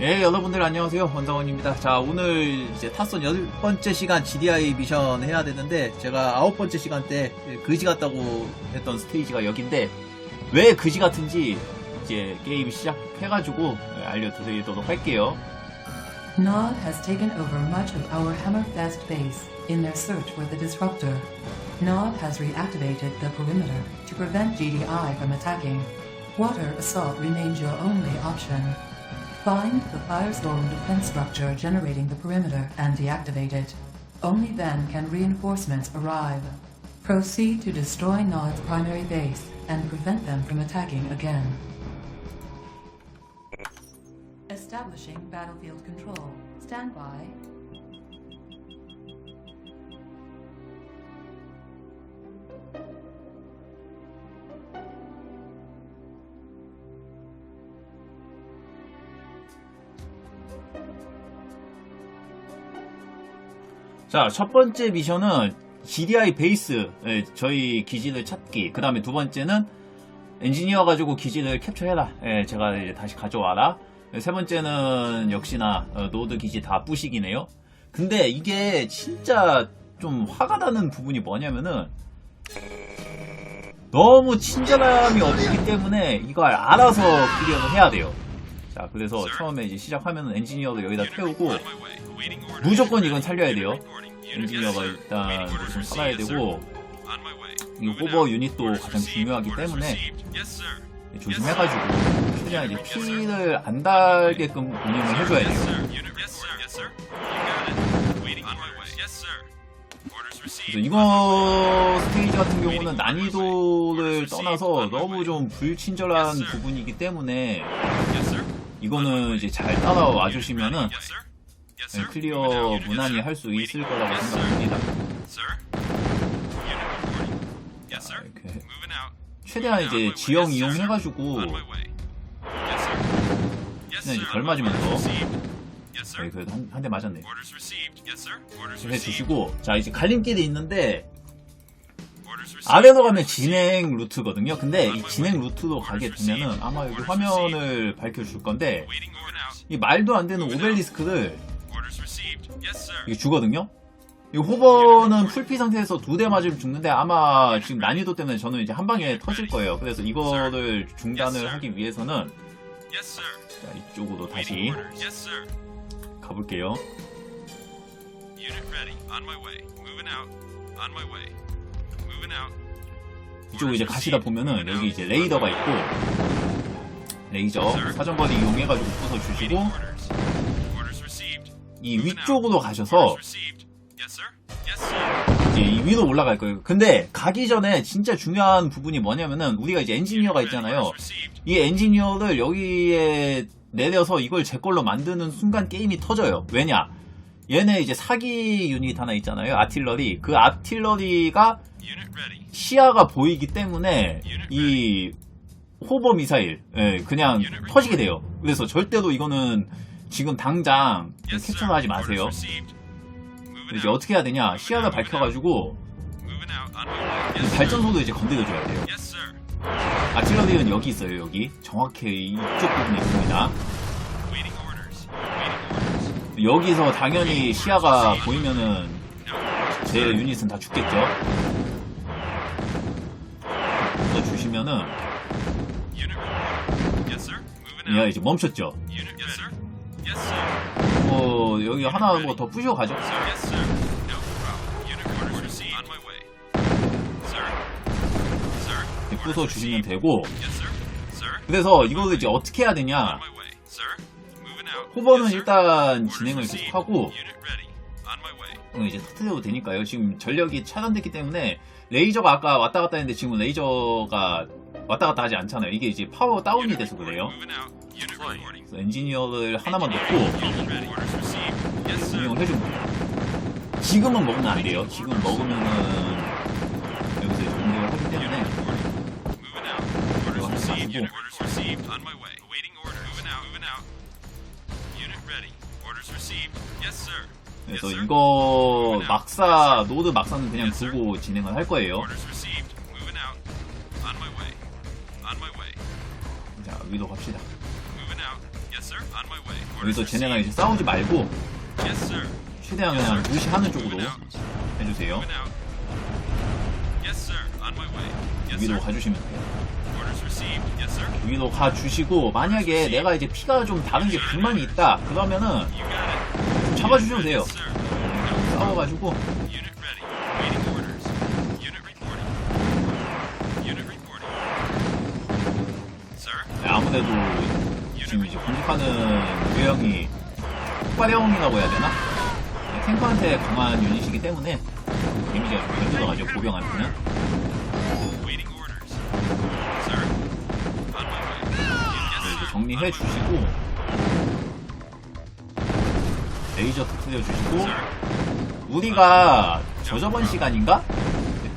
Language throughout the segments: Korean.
예, 여러분들 안녕하세요. 원상원입니다. 자, 오늘 이제 탔선 여덟 번째 시간 GDI 미션 해야 되는데, 제가 아홉 번째 시간 때 그지 같다고 했던 스테이지가 여긴데, 왜 그지 같은지 이제 게임 시작해가지고 알려드리도록 할게요. Nod has taken over much of our Hammerfest base in their search for the disruptor. Nod has reactivated the perimeter to prevent GDI from attacking. Water assault remains your only option. Find the Firestorm defense structure generating the perimeter and deactivate it. Only then can reinforcements arrive. Proceed to destroy Nod's primary base and prevent them from attacking again. Establishing battlefield control. Stand by. 자, 첫 번째 미션은 GDI 베이스, 예, 저희 기지를 찾기. 그 다음에 두 번째는 엔지니어 가지고 기지를 캡처해라. 예, 제가 이제 다시 가져와라. 예, 세 번째는 역시나 어, 노드 기지 다 부식이네요. 근데 이게 진짜 좀 화가 나는 부분이 뭐냐면은 너무 친절함이 없기 때문에 이걸 알아서 클리어를 해야 돼요. 자, 그래서 처음에 이제 시작하면 엔지니어도 여기다 태우고 무조건 이건 살려야 돼요. 엔지니어가 일단 좀 살아야 되고 이 호버 유닛도 가장 중요하기 때문에 조심해가지고 최대한 이제 피를 안 달게끔 운영을 해줘야 돼요. 그래서 이거 스테이지 같은 경우는 난이도를 떠나서 너무 좀 불친절한 부분이기 때문에 이거는 이제 잘 따라와 주시면은 네, 클리어 무난히 할 수 있을 거라고 생각합니다. 이렇게 최대한 이제 지형 이용해가지고 그냥 이제 덜 맞으면서. 네, 그래도 한, 한대 맞았네. 해 주시고 자 이제 갈림길이 있는데 아래로 가면 진행 루트거든요. 근데 이 진행 루트로 가게 되면은 아마 여기 화면을 밝혀줄 건데 이 말도 안 되는 오벨리스크를 이게 주거든요. 이 호버는 풀피 상태에서 두 대 맞으면 죽는데 아마 지금 난이도 때문에 저는 이제 한 방에 터질 거예요. 그래서 이거를 중단을 하기 위해서는 자, 이쪽으로 다시 가볼게요. 이쪽으로 이제 가시다 보면은 여기 이제 레이더가 있고 레이저 사정거리 이용해가지고 부숴주시고 이 위쪽으로 가셔서 이제 이 위로 올라갈 거예요. 근데 가기 전에 진짜 중요한 부분이 뭐냐면은 우리가 이제 엔지니어가 있잖아요. 이 엔지니어를 여기에 내려서 이걸 제 걸로 만드는 순간 게임이 터져요. 왜냐? 얘네 이제 사기 유닛 하나 있잖아요. 아틸러리. 그 아틸러리가 시야가 보이기 때문에 이 호버 미사일 예, 그냥 터지게 돼요. 그래서 절대로 이거는 지금 당장 캡처를 하지 마세요. 이제 어떻게 해야 되냐? 시야를 밝혀가지고 이 발전소도 이제 건드려줘야 돼요. 아틸러리는 여기 있어요. 여기. 정확히 이쪽 부분에 있습니다. 여기서 당연히 시야가 보이면은 제 유닛은 다 죽겠죠. 또 주시면은 얘가 이제 멈췄죠. 뭐 여기 하나 뭐 더 부셔 가죠. 부숴 주시면 되고 그래서 이거를 이제 어떻게 해야 되냐? 호버는 일단 진행을 계속하고 이거 이제 터트려도 되니까요. 지금 전력이 차단됐기 때문에 레이저가 아까 왔다 갔다 했는데 지금 레이저가 왔다 갔다 하지 않잖아요. 이게 이제 파워 다운이 돼서 그래요. 그래서 엔지니어를 하나만 넣고 운영을 해준 거예요. 지금은 먹으면 안 돼요. 지금 먹으면은 여기서 이제 공격을 하기 때문에 이거 하지 마시고 그래서 이거 막사 노드 막사는 그냥 두고 진행을 할 거예요. 자 위로 갑시다. sir. On my way. 여기서 Orders 쟤네랑 received. 이제 싸우지 말고 Yes, sir. 최대한 그냥 무시하는 쪽으로. 해주세요. Moving out. Yes, sir. On my way. Yes, 여기로 sir. 가주시면 돼요. 여기로 가주시고 만약에 내가 이제 피가 좀 다른 게 불만이 있다 그러면은 잡아주셔도 돼요. 싸워가지고 Unit ready. Waiting orders. Unit reporting. Unit reporting. 아무래도 지금 이제 공격하는 유형이 폭발형이라고 해야 되나? 네, 탱커한테 강한 유닛이기 때문에 데미지가 좀잘 들어가죠 보병한테는. 정리해 주시고 레이저 터트려 주시고. 우리가 저저번 시간인가?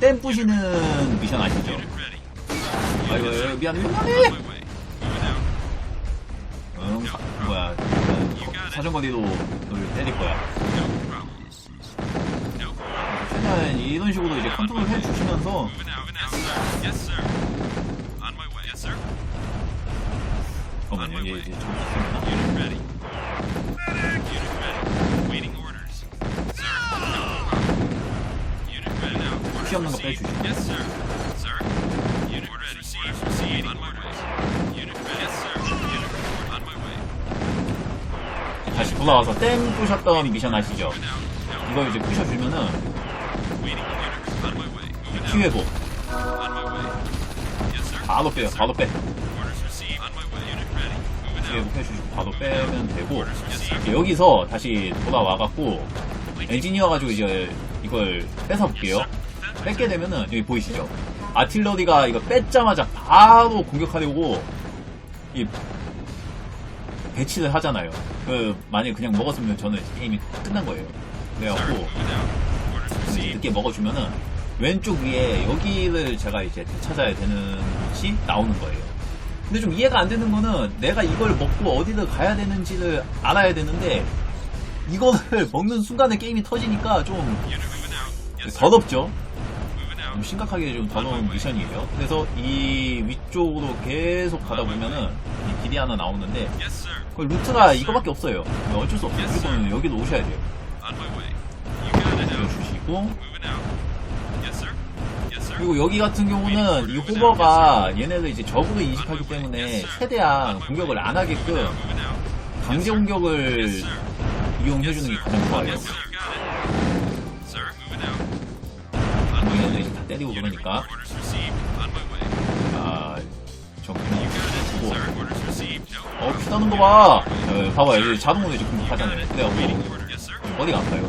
댐 부시는 미션 아시죠? 아이고 미안해 미안해 응, 사, 뭐야 사- 사정거리로 널 때릴 거야. 최대한 이런 식으로 이제 컨트롤 해 주시면서 Moving out. Yes, sir. Yes, sir. On my way. Yes, sir. 잠깐만요 이게 이제 좀 있습니다 Unit ready. Unit ready. Waiting orders. Sir. No problem. Unit ready now. Orders 피 없는 거. 빼주시고. 돌아와서 댐 부셨던 미션 아시죠? 이거 이제 부셔주면은 sir. 바로 빼요 바로 빼 out. 해주시고 바로 빼면 되고 여기서 다시 돌아와갖고 엔지니어 가지고 이제 이걸 뺏어볼게요 뺏게 되면은 여기 보이시죠? 아틸러리가 이거 뺏자마자 바로 공격하려고 이 배치를 하잖아요. 그 만약에 그냥 먹었으면 저는 게임이 끝난 거예요. 그래갖고. 늦게 먹어주면은 왼쪽 위에 여기를 제가 이제 되찾아야 되는 곳이 나오는 거예요. 근데 좀 이해가 안 되는 거는 내가 이걸 먹고 어디를 가야 되는지를 알아야 되는데 이거를 먹는 순간에 게임이 터지니까 좀. 더럽죠? 좀. 심각하게 좀 더러운 미션이에요. 그래서 이 위쪽으로 계속 가다 보면은 이 길이 하나 나오는데. 그 루트가 이거밖에 없어요. 어쩔 수 없어요. 무조건 여기로 오셔야 돼요. 주시고. 그리고 여기 같은 경우는 이 호버가 얘네들 이제 적으로 인식하기 때문에 최대한 공격을 안 하게끔. 강제 공격을. 이용해주는 게 가장 좋아요. 얘네들. 이제 다 때리고 그러니까. 아 정말 어 피나는 거 봐. 어, 봐봐 여기 자동으로 이제 공격하잖아요. Yes, sir. 머리가 아파요.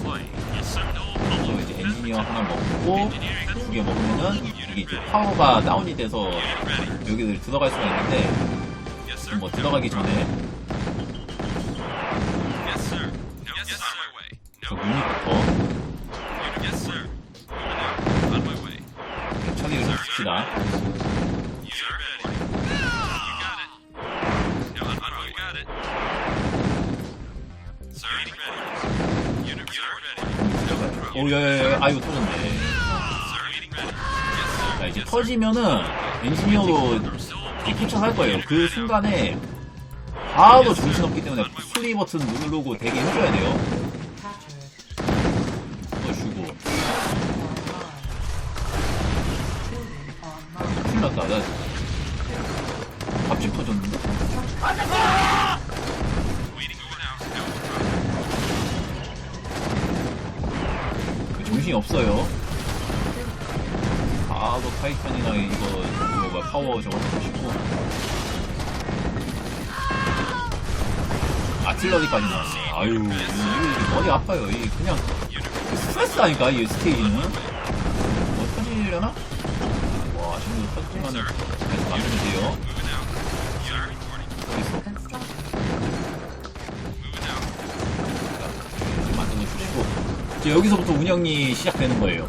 Problem. 이제 엔지니어 하나 먹고 두 개 먹으면은 이게 이제 파워가 다운이 돼서. 여기를 들어갈 수가 있는데. 뭐 들어가기 전에. 저. 유닛부터. 처리를 좀 줍시다. 오, 야, 야, 야, 아이고, 터졌네. 자, 이제 터지면은 엔지니어로 캡처할 거예요. 그 순간에 바로 정신없기 때문에 플레이 버튼 누르고 대기 해줘야 돼요. 없어요. 바로 타이탄이나 이거, 이거 뭐야, 파워 저거 보시고. 아틸러리까지 나왔네. 아유, 이, 이 머리 아파요. 이 그냥 스트레스 아닐까, 이 스테이지는? 뭐 터지려나? 와, 지금도 터지면은 계속 만들면 돼요. 이제 여기서부터 운영이 시작되는 거예요.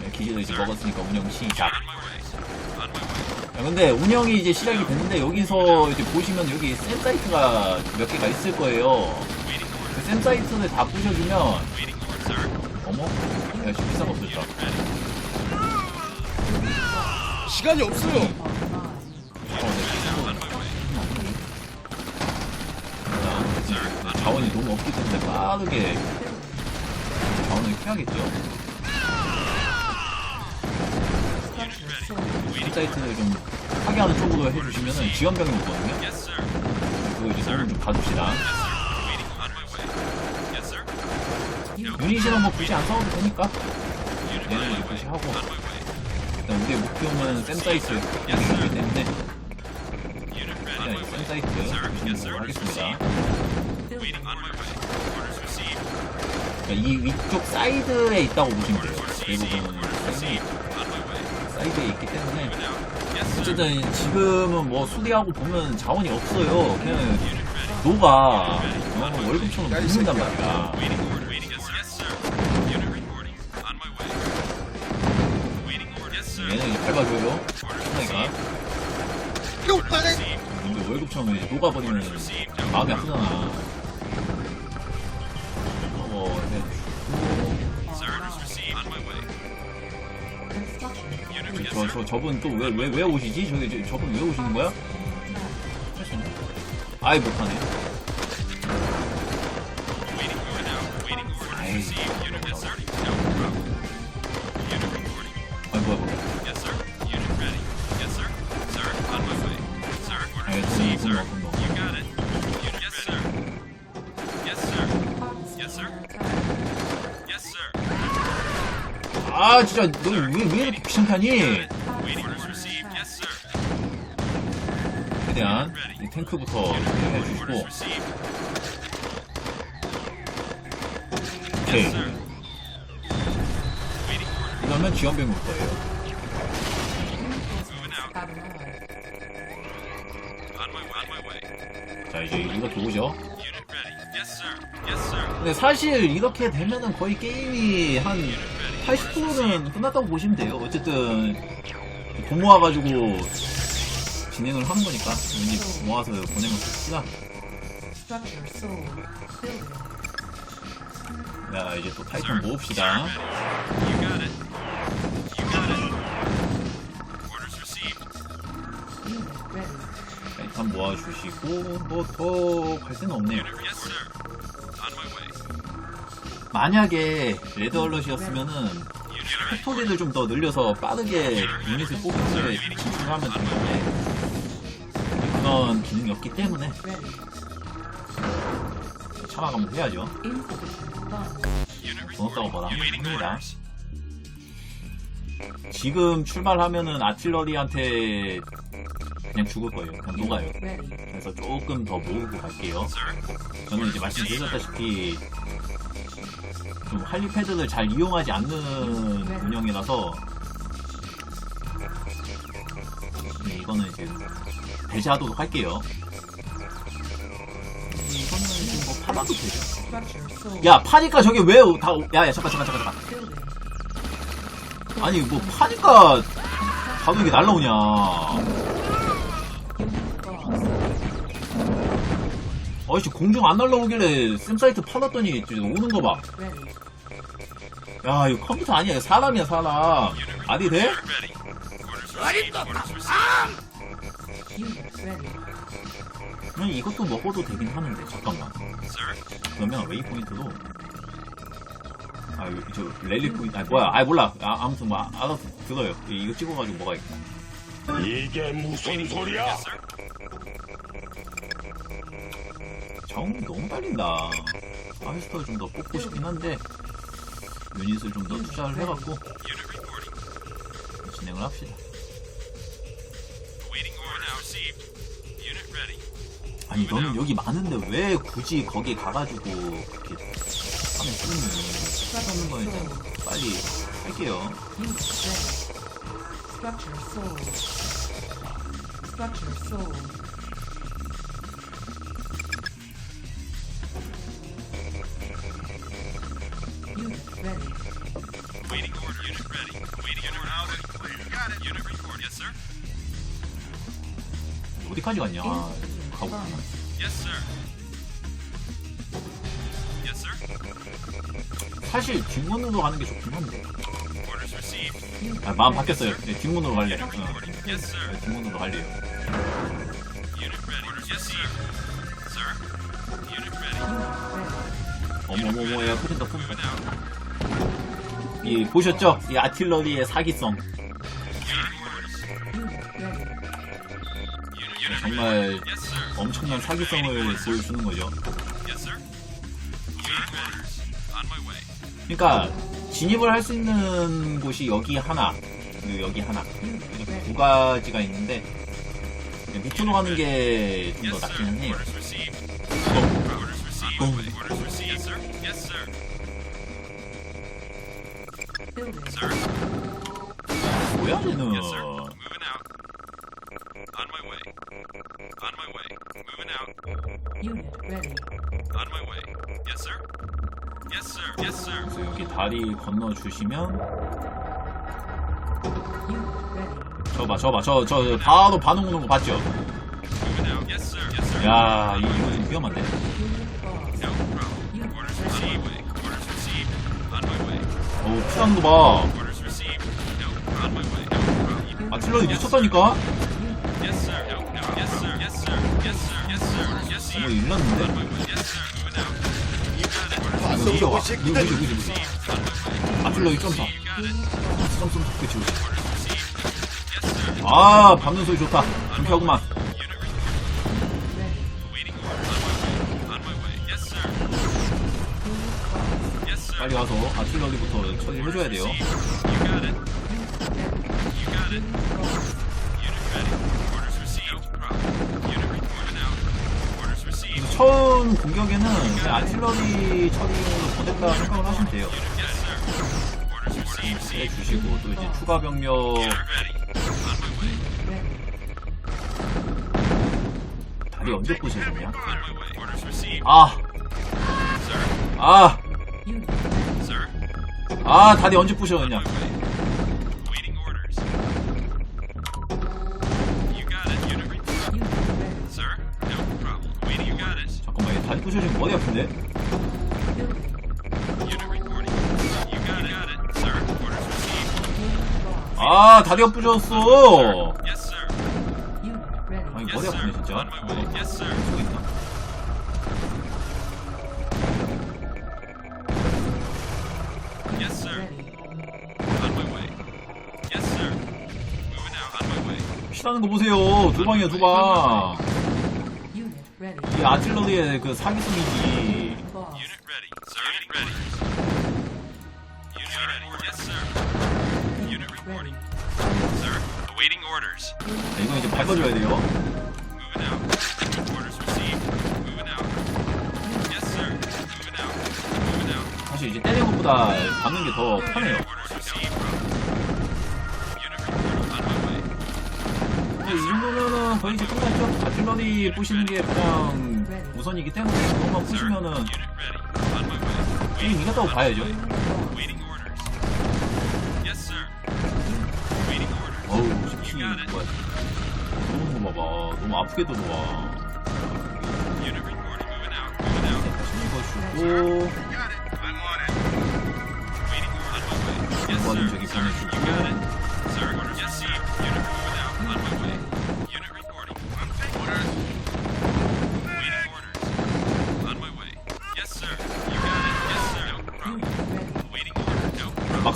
네, 기계도 이제 먹었으니까 운영 시작. 네, 근데 운영이 이제 시작이 됐는데 여기서 이제 보시면 여기 센 사이트가 몇 개가 있을 거예요. 그샘 사이트를 다 부셔주면 어머, 야, 지금 비싼 거 없을까? 시간이 없어요. 어, 네. 자, 자원이 너무 없기 때문에 빠르게 sold. 이 사이트를 좀 하게 하는 쪽으로 해주시면은 지원병이 오거든요. 그거 이제 도움 좀 sir. 유닛이랑 뭐 굳이 안 싸워도 되니까 얘는. 이제 굳이 하고. 일단 우리의 목표는 샘 사이트 이기 때문에 Unit ready. 그냥 이샘 사이트 걸로 하겠습니다. 그러니까 이 위쪽 사이드에 있다고 보시면 돼요. Easy. 대부분 Orders received. On my way. 사이드에 있기 때문에. 어쨌든 지금은 뭐 수리하고 보면 자원이 없어요. 그냥. 노가 어, 월급처럼 묻는단 말이야. 얘는 이제 밟아줘요. 그러니까. 근데 월급처럼 녹아버리면. 마음이 아프잖아. 저. 저, 저분 또 왜, 왜, 왜 오시지? 저기, 저, 저분 왜 오시는 거야? 아이, 못하네. Reporting. 아이, 뭐야. 아, 진짜, 너 왜, 왜 이렇게 귀찮다니? 최대한 이 탱크부터 해주시고. 오케이. 그러면 지원병이 올 거예요. 자, 이제 이렇게 오죠. 근데 사실 이렇게 되면은 거의 게임이 한. 80%는 끝났다고 보시면 돼요. 어쨌든 돈 모아가지고 진행을 하는 거니까 왠지 모아서 보내면. Building. 자 이제 또 타이탄 모읍시다. 타이탄 모아주시고 뭐더갈 데는 없네요. 만약에 레드 얼럿이었으면은. 팩토리를 좀 더 늘려서 빠르게 유닛을 뽑는데 진출하면 되는데 그런 기능이 없기 때문에 Ready. 참아가면 해야죠. 돈 없다고 뭐라 합니다. 지금 출발하면은 아틸러리한테 그냥 죽을 거예요. 그냥 녹아요. Ready. 그래서 조금 더 모으고 갈게요. 저는 이제 말씀드렸다시피 좀 할리패드를 잘 이용하지 않는 운영이라서 네, 이거는 이제 배제하도록 할게요. 이거는 지금 뭐 팔아도 되죠. 야 파니까 저게 왜 다? 야야 잠깐 잠깐 잠깐 잠깐. Building. 아니 뭐 파니까 이게 날라오냐? 아이씨 공중 안 날라오길래 샘사이트 팔았더니 이제 오는 거 봐. 야 이거 컴퓨터 아니야 사람이야 사람. 아니 돼? 그럼 이것도 먹어도 되긴 하는데 잠깐만. 그러면 웨이포인트도 아 이거 저 랠리 포인트 아 뭐야 아 몰라 아, 아무튼 뭐 아- 알아서 들어요 이- 이거 찍어가지고 먹어야겠다 이게 무슨 소리야? 자원이 너무 딸린다 하이스터를 좀더 뽑고 싶긴 한데 유닛을 좀 더 투자를 해갖고. 진행을 합시다. 아니 너는 여기 많은데 왜 굳이 거기 가가지고 그렇게 하면 쓰는 거 일단 빨리 할게요. Structure. 어디까지 갔냐 아, sir. 사실 뒷문으로 가는 게 좋긴 한데. 아, 마음 바뀌었어요 네, 뒷문으로 갈래 응. Yes, sir. 네, 뒷문으로 갈래요. 어머머머 야 터진다 터진다 이 보셨죠? 이 아틸러리의 사기성 정말. 엄청난 사기성을 보여주는 거죠. 그러니까 진입을 할 수 있는 곳이 여기 하나 그리고 여기 하나 이렇게 두 가지가 있는데 밑으로 가는 게 좀 더 낫기는. 해요. 어. Sir. 뭐야 얘는 Yes, sir. Moving out. On my way. On my way. Moving out. Unit ready. On my way. Yes, sir. Yes, sir. Yes, sir. 그래서 여기 다리 건너 주시면 Unit ready. 저봐 저봐 저 저 바로 반응 오는 거 봤죠? Moving out. Yes, sir. Yes, sir. 야 이거 좀 위험한데. No problem. Orders received. Orders received. On my way. 어우 피하는 거 봐 Orders received. No. On my way. No problem. 아틀러리 미쳤다니까? Yes, sir. No. 아 밟는 소리 좋다 sir. 빨리 가서 아틀러리부터 처리해줘야 돼요 처음 공격에는 그냥 아틀러리 처리용으로 보냈다 생각을 하시면 돼요. 해주시고 또 이제 추가 병력. 다리 언제 부셔졌냐? 아! 아! 아 다리 언제 부셔졌냐? 아픈데? Orders received. Unit lost. 아 다리가 ready. 아니 머리. 아프네 진짜 my way. 피나는 거 보세요 두 방이야 두방. 이 아틀러리의 그 사기성이지. 자, 이건 이제 밟아줘야 돼요. 사실 이제 때리는 것보다 밟는 게 더 편해요 근데 이 정도면은 거의 이제 끝났죠 아틀러리 부시는 게 그냥 우선이기 때문에 그것만. 부시면은. 게임 이겼다고 봐야죠. 어우 it. 뭐야 너무 아프게 들어와 Unit reporting. Moving out. Moving out. 이거 주고 Sir, you 보내주고.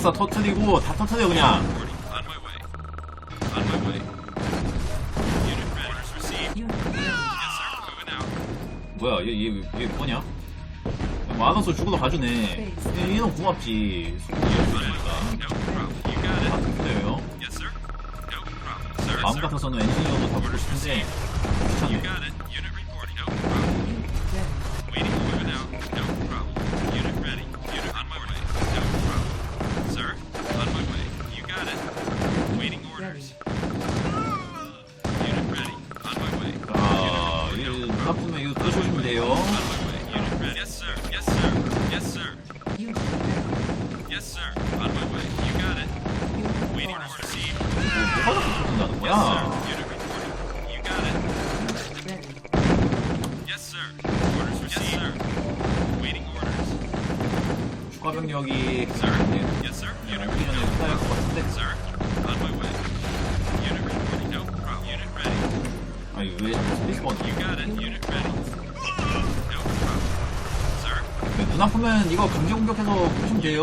막사 터트리고 다 터트려 그냥. 뭐야 얘 얘 얘 뭐냐 많아서 죽어도 가주네 얘, 얘는 고맙지. Sir, 마음. 같아서는 엔지니어도 다 보고 싶은데 귀찮네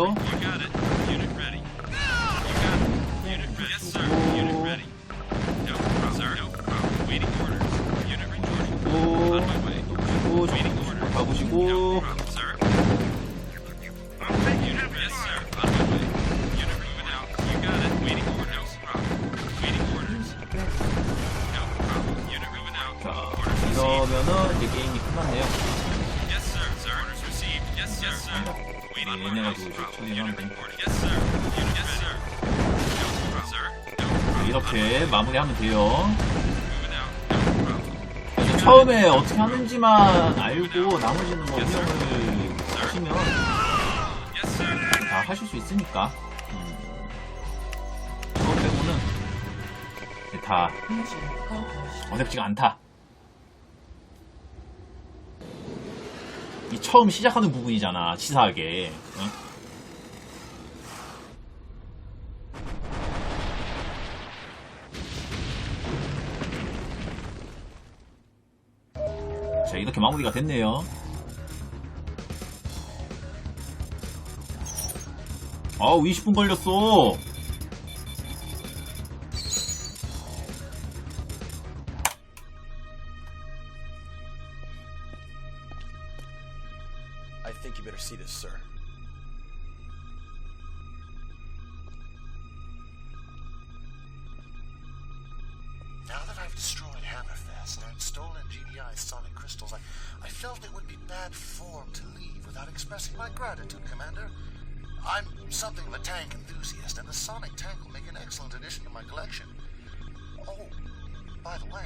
부시면 돼요. You got it. Unit ready. You got it. Unit ready. Yes, sir. Unit ready. No problem, sir. No problem. Waiting orders. Unit reporting. 또, On my way. 또 보시고, Waiting orders. No 가보시고, problem, sir. Unit, yes, sir. On my way. Unit moving out. You got it. Waiting orders. No problem. Waiting orders. No problem. Unit moving out. 자, Orders received. 이러면은 이제 게임이 끝났네요. Yes, sir. Sir. Orders received. Yes, yes, sir. 네. 얘네가지고 이제 problem. 이렇게 마무리하면 돼요. 처음에 어떻게 하는지만 알고 나머지는 뭐 운영을 하시면. 다 하실 수 있으니까. 음, 그거 빼고는 다. 어렵지가 않다. 처음 시작하는 부분이잖아, 치사하게. 어? 자, 이렇게 마무리가 됐네요. 아우, 20분 걸렸어. Sonic tank will make an excellent addition to my collection. Oh, by the way,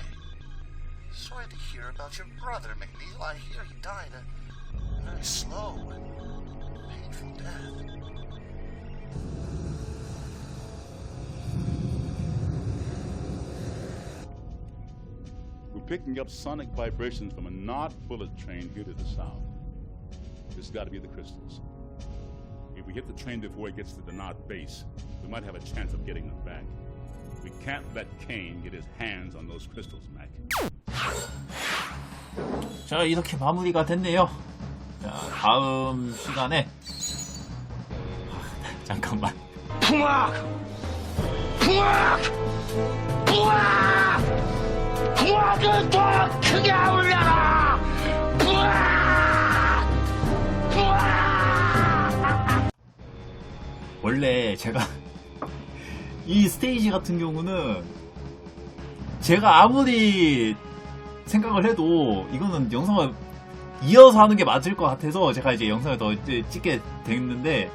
sorry to hear about your brother, McNeil. I hear he died a very slow and painful death. We're picking up sonic vibrations from a not bullet train here to the south. This has got to be the crystals If we hit the train before it gets to the Nod base, we might have a chance of getting them back. We can't let Kane get his hands on those crystals, Mac. 자, 이렇게 마무리가 됐네요. 자, 다음 시간에. 아, 잠깐만. 풍악! 풍악! 풍악! 풍악을 더 크게 울려라! 풍악! 원래 제가 이 스테이지 같은 경우는 제가 아무리 생각을 해도 이거는 영상을 이어서 하는 게 맞을 것 같아서 제가 이제 영상을 더 찍게 됐는데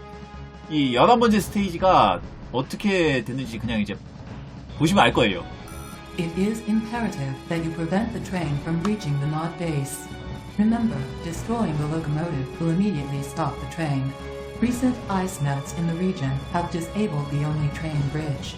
이 11번째 스테이지가 어떻게 됐는지 그냥 이제 보시면 알 거예요. It is imperative that you prevent the train from reaching the Nod base. Remember, destroying the locomotive will immediately stop the train. Recent ice melts in the region have disabled the only train bridge.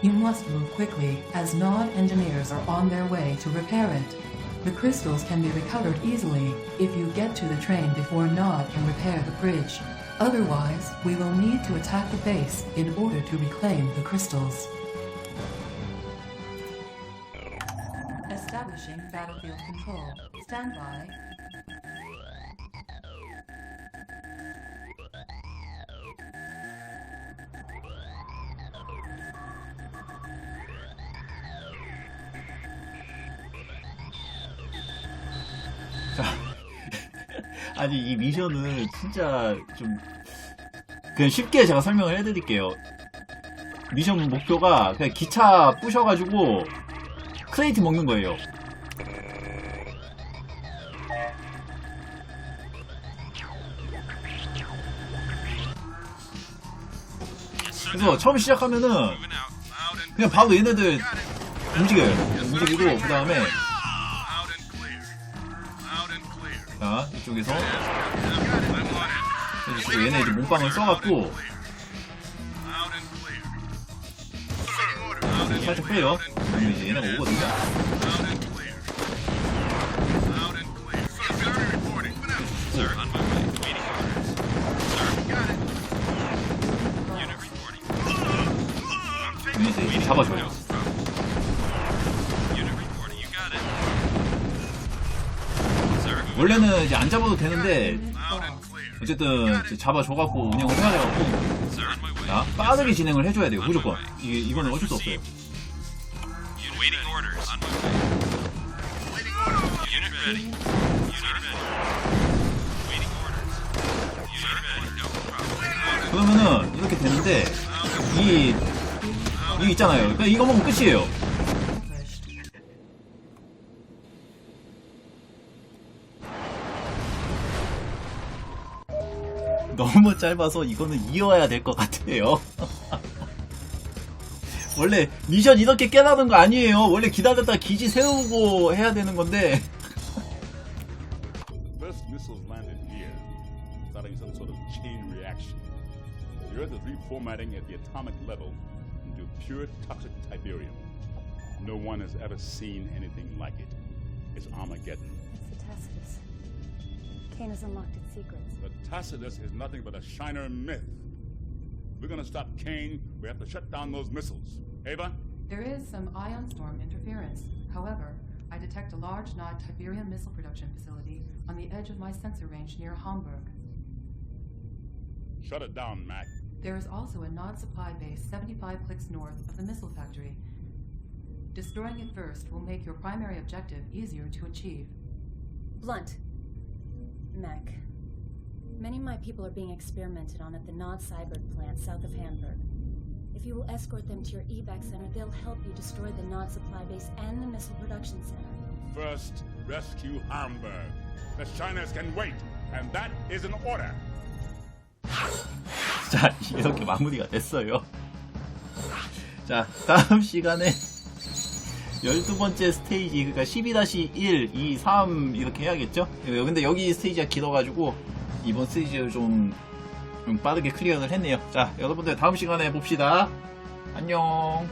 You must move quickly, as Nod engineers are on their way to repair it. The crystals can be recovered easily if you get to the train before Nod can repair the bridge. Otherwise, we will need to attack the base in order to reclaim the crystals. Establishing battlefield control. Stand 아니 이 미션은 진짜 좀 그냥 쉽게 제가 설명을 해드릴게요. 미션 목표가 그냥 기차 부셔가지고 크레이트 먹는 거예요. 그래서 처음 시작하면은 그냥 바로 얘네들 움직여요. 움직이고 그 다음에 쪽에서. 그래서 얘네 이제 몸빵을 써갖고 살짝 빼요. 그러면 이제 얘네가 오거든요. 이제 이제 잡아줘요. 원래는 이제 안 잡아도 되는데. 어쨌든 이제 잡아줘갖고 운영을 해야 돼갖고. 자 빠르게 진행을 해줘야 돼요 무조건 이게 이거는 어쩔 수 없어요. 그러면은 이렇게 되는데 이 이거 있잖아요 그러니까 이거 먹으면 끝이에요 너무 짧아서 이거는 이어야 될 것 같아요 원래 미션 이렇게 깨라는 거 아니에요 원래 기다렸다 기지 세우고 해야 되는 건데 The first missiles landed here, starting some sort of chain reaction. The Earth is reformatting at the atomic level into pure toxic Tiberium. No one has ever seen anything like it. It's Armageddon. It's the Tacitus. Kane has unlocked its secrets. The Tacitus is nothing but a Shiner myth. If we're gonna stop Kane, we have to shut down those missiles. Ava? There is some ion storm interference. However, I detect a large Nod Tiberium missile production facility on the edge of my sensor range near Hamburg. Shut it down, Mac. There is also a Nod supply base 75 clicks north of the missile factory. Destroying it first will make your primary objective easier to achieve. Blunt. Mac. Many of my people are being experimented on at the Nod Cyber plant south of Hamburg. If you will escort them to your evac center, they'll help you destroy the Nod supply base and the missile production center. First, rescue Hamburg. The Shiners can wait, and that is an order. 자 이렇게 마무리가 됐어요 자 다음 시간에 12번째 스테이지 그러니까 12-1, 2, 3 이렇게 해야겠죠? 예, 근데 여기 스테이지가 길어가지고 이번 스테이지를 좀, 좀 빠르게 클리어를 했네요. 자 여러분들 다음 시간에 봅시다. 안녕